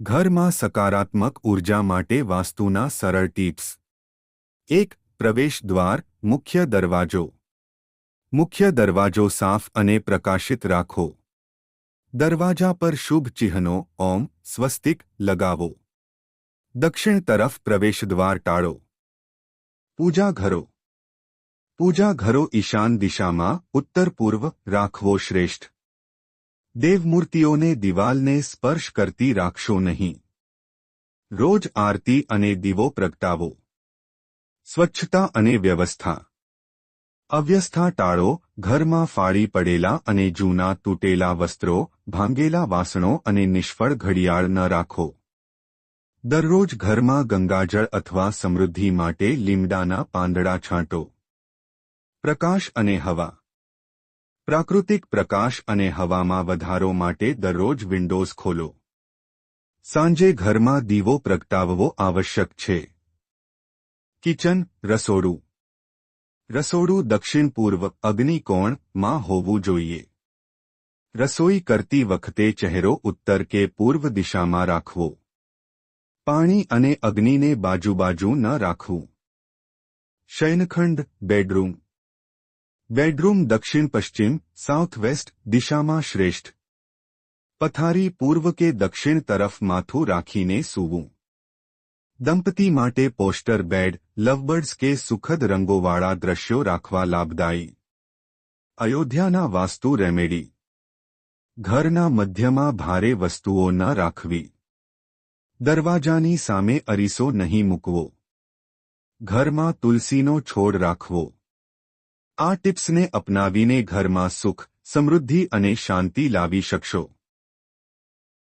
ઘરમાં સકારાત્મક ઊર્જા માટે વાસ્તુના સરળ ટિપ્સ. એક, પ્રવેશ દ્વાર, મુખ્ય દરવાજો. મુખ્ય દરવાજો સાફ અને પ્રકાશિત રાખો. દરવાજા પર શુભ ચિહ્નો, ઓમ, સ્વસ્તિક, લગાવો. દક્ષિણ તરફ પ્રવેશદ્વાર ટાળો. પૂજા ઘરો. પૂજા ઘરો ઈશાન દિશામાં, ઉત્તર પૂર્વ, રાખવો શ્રેષ્ઠ. દેવમૂર્તિઓને દિવાલને સ્પર્શ કરતી રાખશો નહીં. રોજ આરતી અને દીવો પ્રગટાવો. સ્વચ્છતા અને વ્યવસ્થા. અવ્યસ્થા ટાળો, ઘરમાં ફાળી પડેલા અને જૂના તૂટેલા વસ્ત્રો, ભાંગેલા વાસણો અને નિષ્ફળ ઘડિયાળ ન રાખો. દરરોજ ઘરમાં ગંગાજળ અથવા સમૃદ્ધિ માટે લીમડાના પાંદડા છાંટો. પ્રકાશ અને હવા. પ્રાકૃતિક પ્રકાશ અને હવામાં વધારો માટે દરરોજ વિન્ડોઝ ખોલો. સાંજે ઘરમાં દીવો પ્રગટાવવો આવશ્યક છે. કિચન રસોડું. રસોડું દક્ષિણ પૂર્વ અગ્નિકોણમાં હોવું જોઈએ. રસોઈ કરતી વખતે ચહેરો ઉત્તર કે પૂર્વ દિશામાં રાખવો. પાણી અને અગ્નિને બાજુ-બાજુ ન રાખવું. શયનખંડ, બેડરૂમ. બેડરૂમ દક્ષિણ પશ્ચિમ સાઉથ વેસ્ટ દિશામાં શ્રેષ્ઠ પથારી પૂર્વ કે દક્ષિણ તરફ માથું રાખીને સૂવું દંપતી માટે પોસ્ટર બેડ લવબર્ડ્સ કે સુખદ રંગોવાળા દ્રશ્યો રાખવા લાભદાયી અયોધ્યાના વાસ્તુ રેમેડી ઘરના મધ્યમાં ભારે વસ્તુઓ ન રાખવી દરવાજાની સામે અરીસો નહીં મૂકવો ઘરમાં તુલસીનો છોડ રાખવો આ ટિપ્સને અપનાવીને ઘરમાં સુખ સમૃદ્ધિ અને શાંતિ લાવી શકશો.